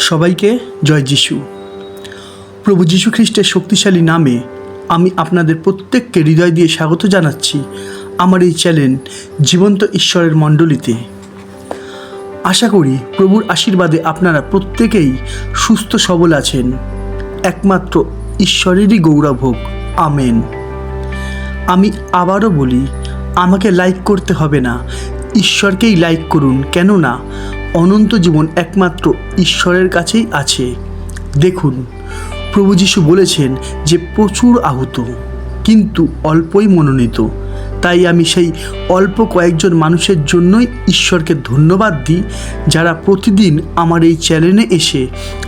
সবাইকে জয় যিশু। প্রভু যীশু খ্রিস্টের শক্তিশালী নামে আমি আপনাদের প্রত্যেককে হৃদয় দিয়ে স্বাগত জানাচ্ছি আমার এই চ্যানেল জীবন্ত ঈশ্বরের মণ্ডলীতে। আশা করি প্রভুর আশীর্বাদে আপনারা প্রত্যেকেই সুস্থ সবল আছেন। একমাত্র ঈশ্বরেরই গৌরব হোক আমেন। আমি আবারও বলি, আমাকে লাইক করতে হবে না। ঈশ্বরকেই লাইক করুন, কেননা অনন্ত জীবন একমাত্র ঈশ্বরের কাছেই আছে। দেখুন, প্রভু যিশু বলেছেন যে প্রচুর আহত, কিন্তু অল্পই মনোনীত। তাই আমি সেই অল্প কয়েকজন মানুষের জন্যই ঈশ্বরকে ধন্যবাদ দিই, যারা প্রতিদিন আমার এই চ্যানেলে এসে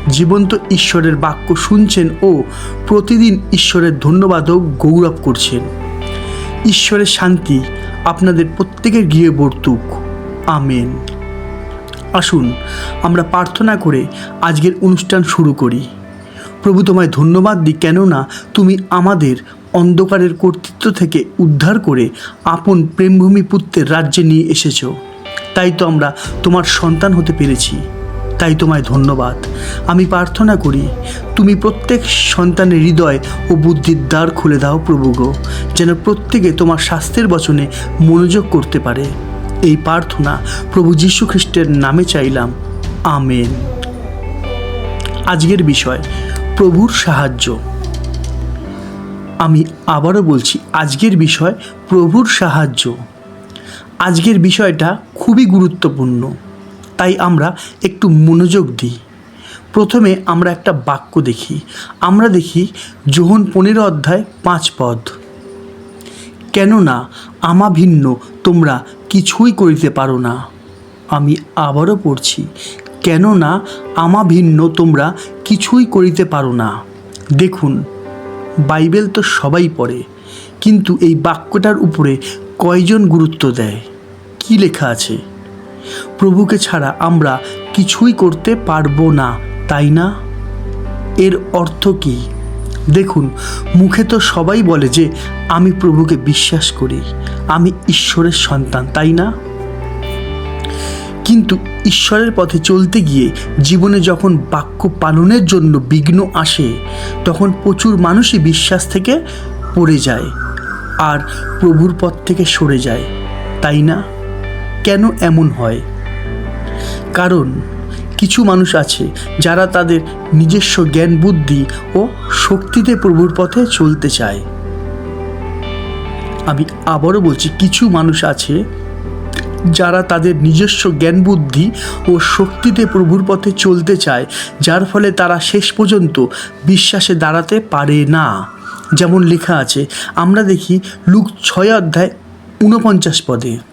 জীবন্ত ঈশ্বরের বাক্য শুনছেন ও প্রতিদিন ঈশ্বরের ধন্যবাদ ও গৌরব করছেন। ঈশ্বরের শান্তি আপনাদের প্রত্যেকের গৃহে বর্তুক। আমেন। আসুন, আমরা প্রার্থনা করে আজকের অনুষ্ঠান শুরু করি। প্রভু তোমায় ধন্যবাদ দিই কেননা তুমি আমাদের অন্ধকারের কর্তৃত্ব থেকে উদ্ধার করে আপন প্রেমভূমি পুত্রের রাজ্যে নিয়ে এসেছ। তাই তো আমরা তোমার সন্তান হতে পেরেছি। তাই তোমায় ধন্যবাদ। আমি প্রার্থনা করি, তুমি প্রত্যেক সন্তানের হৃদয় ও বুদ্ধির দ্বার খুলে দাও প্রভু গো, যেন প্রত্যেকে তোমার স্বাস্থ্যের বচনে মনোযোগ করতে পারে। এই প্রার্থনা প্রভু যীশু খ্রিস্টের নামে চাইলাম। আমেন। আজকের বিষয়, প্রভুর সাহায্য। আমি আবারও বলছি, আজকের বিষয়, প্রভুর সাহায্য। আজকের বিষয়টা খুবই গুরুত্বপূর্ণ। তাই আমরা একটু মনোযোগ দিই। প্রথমে আমরা একটা বাক্য দেখি। আমরা দেখি যোহন পনেরো অধ্যায় পাঁচ পদ। কেননা, আমা ভিন্ন, তোমরা কিছুই করিতে পারো না। আমি আবারও পড়ছি, কেননা আমা ভিন্ন তোমরা কিছুই করিতে পারো না। দেখুন, বাইবেল তো সবাই পড়ে, কিন্তু এই বাক্যটার উপরে কয়জন গুরুত্ব দেয়? কি লেখা আছে? প্রভুকে ছাড়া আমরা কিছুই করতে পারব না, তাই না? এর অর্থ কী? দেখুন, মুখে তো সবাই বলে যে আমি প্রভুকে বিশ্বাস করি, আমি ঈশ্বরের সন্তান, তাই না? কিন্তু ঈশ্বরের পথে চলতে গিয়ে জীবনে যখন বাক্য পালনের জন্য বিঘ্ন আসে, তখন প্রচুর মানুষই বিশ্বাস থেকে পড়ে যায় আর প্রভুর পথ থেকে সরে যায়, তাই না? কেন এমন হয়? কারণ কিছু মানুষ আছে যারা তাদের নিজস্ব জ্ঞান, বুদ্ধি ও শক্তিতে প্রভুর পথে চলতে চায়। আমি আবারও বলছি, কিছু মানুষ আছে যারা তাদের নিজস্ব জ্ঞান, বুদ্ধি ও শক্তিতে প্রভুর পথে চলতে চায়, যার ফলে তারা শেষ পর্যন্ত বিশ্বাসে দাঁড়াতে পারে না। যেমন লেখা আছে, আমরা দেখি লুক ছয় অধ্যায় ঊনপঞ্চাশ পদে।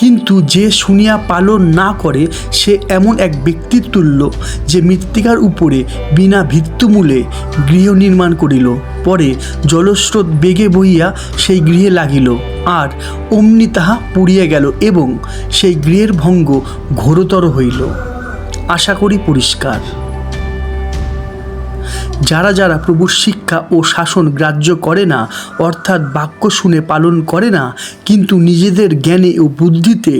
কিন্তু যে শুনিয়া পালন না করে, সে এমন এক ব্যক্তির তুল্য যে মৃত্তিকার উপরে বিনা ভিত্তুমূলে গৃহ নির্মাণ করিল। পরে জলস্রোত বেগে বইয়া সেই গৃহে লাগিল আর অমনি তাহা পুড়িয়া গেল এবং সেই গৃহের ভঙ্গ ঘোরতর হইল। আশা করি পরিষ্কার। যারা যারা প্রভুর শিক্ষা ও শাসন গ্রাহ্য করে না, অর্থাৎ বাক্য শুনে পালন করে না, কিন্তু নিজেদের জ্ঞানে ও বুদ্ধিতে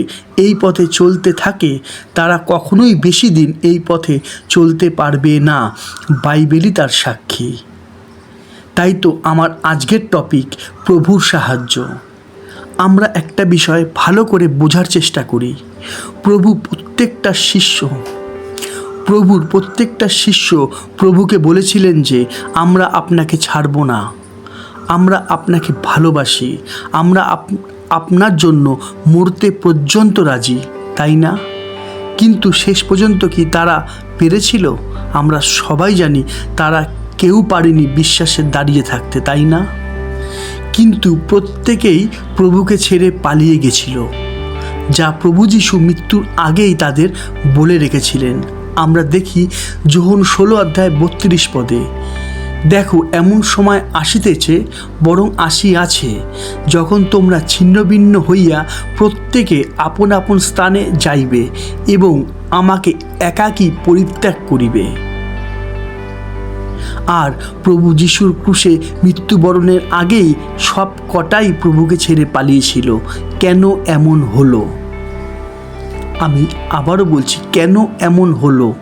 এই পথে চলতে থাকে, তারা কখনোই বেশি দিন এই পথে চলতে পারবে না। বাইবেলই তার সাক্ষী। তাই তো আমার আজকের টপিক প্রভুর সাহায্য। আমরা একটা বিষয় ভালো করে বোঝার চেষ্টা করি। প্রভু প্রত্যেকটা শিষ্য প্রভুর প্রত্যেকটা শিষ্য প্রভুকে বলেছিলেন যে, আমরা আপনাকে ছাড়ব না। আমরা আপনাকে ভালোবাসি। আমরা আপ- আপনার জন্য মরতে পর্যন্ত রাজি, তাই না? কিন্তু শেষ পর্যন্ত কি তারা পেরেছিল? আমরা সবাই জানি তারা কেউ পারেনি বিশ্বাসে দাঁড়িয়ে থাকতে, তাই না? কিন্তু প্রত্যেকেই প্রভুকে ছেড়ে পালিয়ে গেছিল, যা প্রভু যিশু মৃত্যুর আগেই তাদের বলে রেখেছিলেন। আমরা দেখি যোহন ষোলো অধ্যায় বত্রিশ পদে, দেখো, এমন সময় আসিতেছে, বরং আসি আছে, যখন তোমরা ছিন্নভিন্ন হইয়া প্রত্যেকে আপন আপন স্থানে যাইবে এবং আমাকে একাকী পরিত্যাগ করিবে। আর প্রভু যিশুর ক্রুশে মৃত্যুবরণের আগেই সব কটাই প্রভুকে ছেড়ে পালিয়েছিল। কেন এমন হলো? আমি আবারও বলছি, কেন এমন হলো?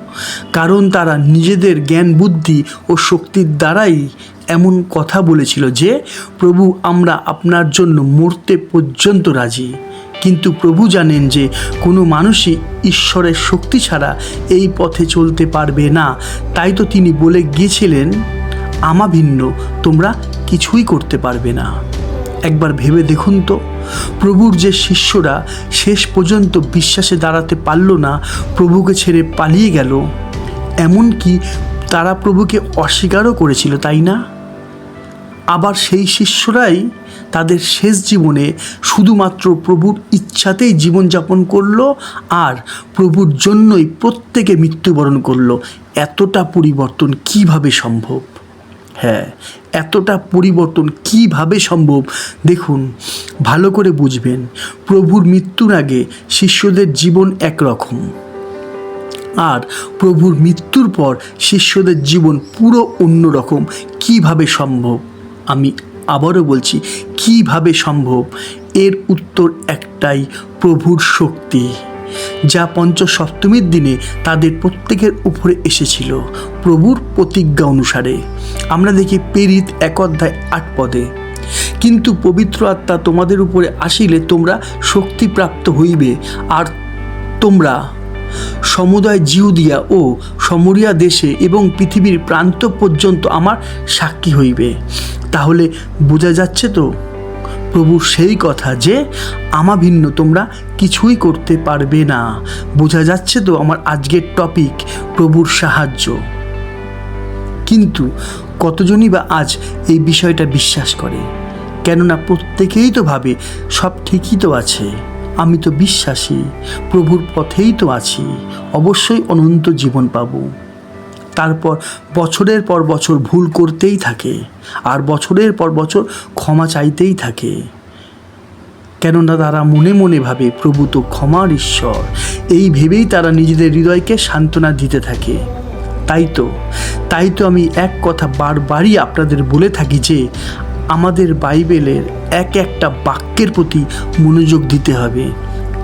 কারণ তারা নিজেদের জ্ঞান, বুদ্ধি ও শক্তির দ্বারাই এমন কথা বলেছিল যে, প্রভু, আমরা আপনার জন্য মরতে পর্যন্ত রাজি। কিন্তু প্রভু জানেন যে, কোনো মানুষই ঈশ্বরের শক্তি ছাড়া এই পথে চলতে পারবে না। তাই তো তিনি বলে গিয়েছিলেন, আমা ভিন্ন, তোমরা কিছুই করতে পারবে না। একবার ভেবে দেখুন তো। প্রভুর যে শিষ্যরা শেষ পর্যন্ত বিশ্বাসে দাঁড়াতে পারল না, প্রভুকে ছেড়ে পালিয়ে গেল। এমনকি তারা প্রভুকে অস্বীকারও করেছিল, তাই না? আবার সেই শিষ্যরাই তাদের শেষ জীবনে শুধুমাত্র প্রভুর ইচ্ছাতেই জীবনযাপন করল আর প্রভুর জন্যই প্রত্যেকে মৃত্যুবরণ করল। এতটা পরিবর্তন কীভাবে সম্ভব? হ্যাঁ এতটা পরিবর্তন কীভাবে সম্ভব? দেখুন, ভালো করে বুঝবেন, প্রভুর মৃত্যুর আগে শিষ্যদের জীবন একরকম। আর প্রভুর মৃত্যুর পর শিষ্যদের জীবন পুরো অন্যরকম। কীভাবে সম্ভব? আমি আবারও বলছি, কীভাবে সম্ভব? এর উত্তর একটাই, প্রভুর শক্তি। যা পঞ্চ সপ্তমীর দিনে তাদের প্রত্যেকের উপরে এসেছিল, প্রভুর প্রতিজ্ঞা অনুসারে। আমরা দেখি পেরিত এক অধ্যায় আট পদে, কিন্তু পবিত্র আত্মা তোমাদের উপরে আসিলে তোমরা শক্তিপ্রাপ্ত হইবে, আর তোমরা সমুদয় জিহুদিয়া ও সমরিয়া দেশে এবং পৃথিবীর প্রান্ত পর্যন্ত আমার সাক্ষী হইবে। তাহলে বোঝা যাচ্ছে তো প্রভুর সেই কথা যে আমা ভিন্ন তোমরা কিছুই করতে পারবে না। বোঝা যাচ্ছে তো আমার আজকের টপিক প্রভুর সাহায্য। কিন্তু কতজনই বা আজ এই বিষয়টা বিশ্বাস করে? কেননা প্রত্যেকেই তো ভাবে সব ঠিকই তো আছে। আমি তো বিশ্বাসী, প্রভুর পথেই তো আছি। অবশ্যই অনন্ত জীবন পাব। তারপর বছরের পর বছর ভুল করতেই থাকে। আর বছরের পর বছর ক্ষমা চাইতেই থাকে। কেননা তারা মনে মনে ভাবে, প্রভু তো ক্ষমার ঈশ্বর। এই ভেবেই তারা নিজেদের হৃদয়কে সান্ত্বনা দিতে থাকে। তাই তো তাই তো আমি এক কথা বারবারই আপনাদের বলে থাকি যে, আমাদের বাইবেলের এক একটা বাক্যের প্রতি মনোযোগ দিতে হবে।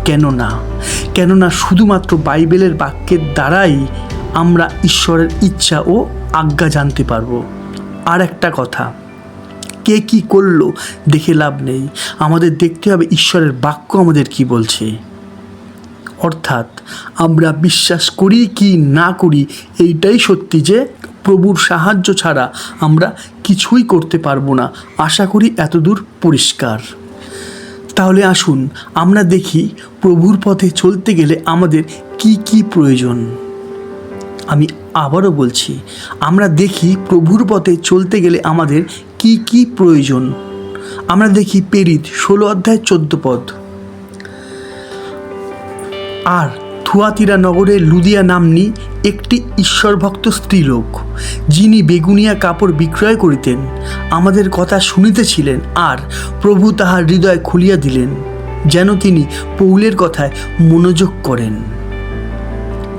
কেননা কেননা শুধুমাত্র বাইবেলের বাক্যের দ্বারাই আমরা ঈশ্বরের ইচ্ছা ও আজ্ঞা জানতে পারব। আর একটা কথা, কে কি করল দেখে লাভ নেই। আমাদের দেখতে হবে ঈশ্বরের বাক্য আমাদের কি বলছে। অর্থাৎ আমরা বিশ্বাস করি কি না করি, এইটাই সত্যি যে প্রভুর সাহায্য ছাড়া আমরা কিছুই করতে পারব না। আশা করি এতদূর পরিষ্কার। তাহলে আসুন আমরা দেখি প্রভুর পথে চলতে গেলে আমাদের কি কি প্রয়োজন। আমি আবারও বলছি, আমরা দেখি প্রভুর পথে চলতে গেলে আমাদের কি কি প্রয়োজন। আমরা দেখি পেরিত ষোলো অধ্যায় চোদ্দ পদ। আর থুয়াতিরা নগরের লুদিয়া নামনি একটি ঈশ্বরভক্ত স্ত্রীলোক, যিনি বেগুনিয়া কাপড় বিক্রয় করিতেন। আমাদের কথা শুনিতেছিলেন আর প্রভু তাহার হৃদয় খুলিয়া দিলেন, যেন তিনি পৌলের কথায় মনোযোগ করেন।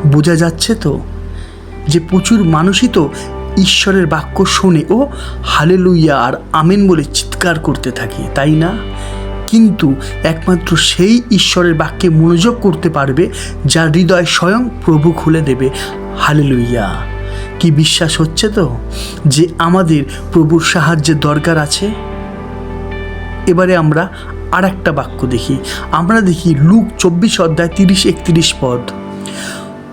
বোঝা যাচ্ছে তো? যে প্রচুর মানুষই তো ঈশ্বরের বাক্য শোনে ও হালে লুইয়া আর আমেন বলে চিৎকার করতে থাকে, তাই না? কিন্তু একমাত্র সেই ঈশ্বরের বাক্যে মনোযোগ করতে পারবে যার হৃদয় স্বয়ং প্রভু খুলে দেবে হালে লুইয়া কি বিশ্বাস হচ্ছে তো যে আমাদের প্রভুর সাহায্যের দরকার আছে? এবারে আমরা আর একটা বাক্য দেখি। আমরা দেখি লুক চব্বিশ অধ্যায় তিরিশ একত্রিশ পদ।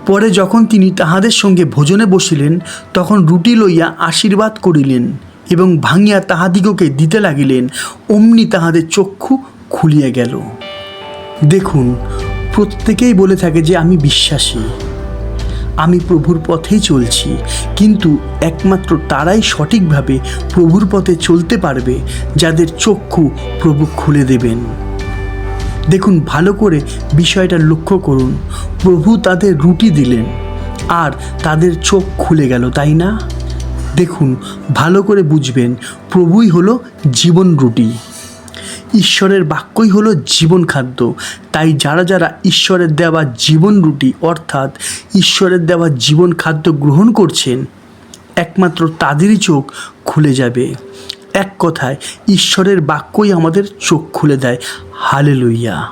পরে যখন তিনি তাহাদের সঙ্গে ভোজনে বসিলেন, তখন রুটি লইয়া আশীর্বাদ করিলেন এবং ভাঙিয়া তাহাদিগকে দিতে লাগিলেন, অমনি তাহাদের চক্ষু খুলিয়া গেল। দেখুন, প্রত্যেকেই বলে থাকে যে আমি বিশ্বাসী। আমি প্রভুর পথেই চলছি, কিন্তু একমাত্র তারাই সঠিকভাবে প্রভুর পথে চলতে পারবে, যাদের চক্ষু প্রভু খুলে দেবেন। দেখুন, ভালো করে বিষয়টা লক্ষ্য করুন। প্রভু তাদের রুটি দিলেন, আর তাদের চোখ খুলে গেল, তাই না? দেখুন, ভালো করে বুঝবেন, প্রভুই হলো জীবন রুটি। ঈশ্বরের বাক্যই হলো জীবন খাদ্য। তাই যারা যারা ঈশ্বরের দেওয়া জীবন রুটি, অর্থাৎ ঈশ্বরের দেওয়া জীবন খাদ্য গ্রহণ করছেন, একমাত্র তাদেরই চোখ খুলে যাবে। এক কথায় ঈশ্বরের বাক্যই আমাদের চোখ খুলে দেয়। হালে লইয়া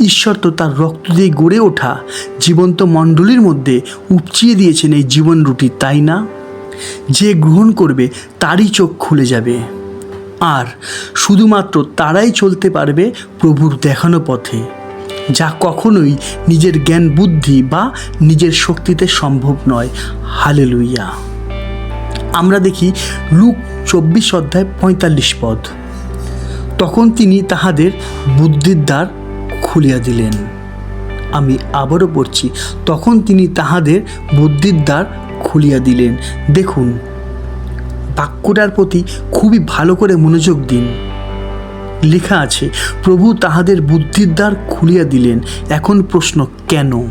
ঈশ্বর তো তার রক্ত দিয়ে গড়ে ওঠা জীবন্ত মণ্ডলীর মধ্যে উপচিয়ে দিয়েছেন এই জীবন রুটি, তাই না? যে গ্রহণ করবে, তারই চোখ খুলে যাবে। আর শুধুমাত্র তারাই চলতে পারবে প্রভুর দেখানো পথে, যা কখনোই নিজের জ্ঞান, বুদ্ধি বা নিজের শক্তিতে সম্ভব নয়। হালে লুইয়া আমরা দেখি লুক চব্বিশ অধ্যায় পঁয়তাল্লিশ পদ। তখন তিনি তাহাদের বুদ্ধির দ্বার খুলিয়া দিলেন। আমি আবারও পড়ছি, তখন তিনি তাহাদের বুদ্ধির দ্বার খুলিয়া দিলেন। দেখুন, বাক্যটার প্রতি খুবই ভালো করে মনোযোগ দিন। লেখা আছে, প্রভু তাহাদের বুদ্ধির দ্বার খুলিয়া দিলেন। এখন প্রশ্ন, কেন?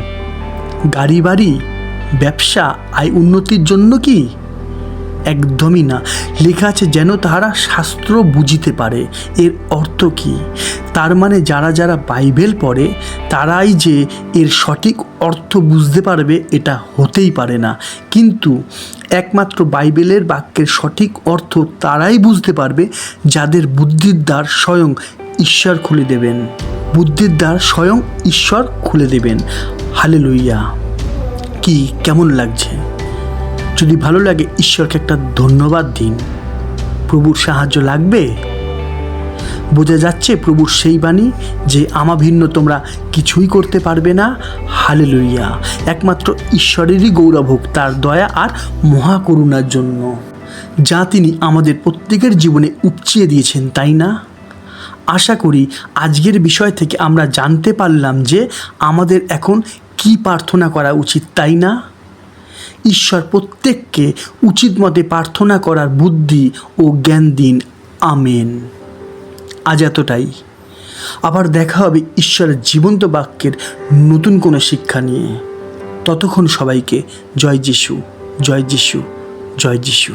গাড়ি বাড়ি, ব্যবসা, আয় উন্নতির জন্য কি? একদমই না। লেখা আছে যেন তাহারা শাস্ত্র বুঝিতে পারে। এর অর্থ কি? তার মানে যারা যারা বাইবেল পড়ে, তারাই যে এর সঠিক অর্থ বুঝতে পারবে, এটা হতেই পারে না। কিন্তু একমাত্র বাইবেলের বাক্যের সঠিক অর্থ তারাই বুঝতে পারবে, যাদের বুদ্ধির দ্বার স্বয়ং ঈশ্বর খুলে দেবেন। বুদ্ধির দ্বার স্বয়ং ঈশ্বর খুলে দেবেন। হালে লইয়া কি কেমন লাগছে? যদি ভালো লাগে, ঈশ্বরকে একটা ধন্যবাদ দিন। প্রভুর সাহায্য লাগবে? বোঝা যাচ্ছে প্রভুর সেই বাণী যে আমা ভিন্ন তোমরা কিছুই করতে পারবে না। হালে লইয়া একমাত্র ঈশ্বরেরই গৌরব হোক, তার দয়া আর মহাকরুণার জন্য। যা তিনি আমাদের প্রত্যেকের জীবনে উপচিয়ে দিয়েছেন, তাই না? আশা করি আজকের বিষয় থেকে আমরা জানতে পারলাম যে আমাদের এখন কি প্রার্থনা করা উচিত, তাই না? ঈশ্বর প্রত্যেককে উচিত মতে প্রার্থনা করার বুদ্ধি ও জ্ঞান দিন। আমেন। আজ এতটাই। আবার দেখা হবে ঈশ্বরের জীবন্ত বাক্যের নতুন কোনো শিক্ষা নিয়ে। ততক্ষণ সবাইকে জয় যিশু জয় যিশু জয় যিশু।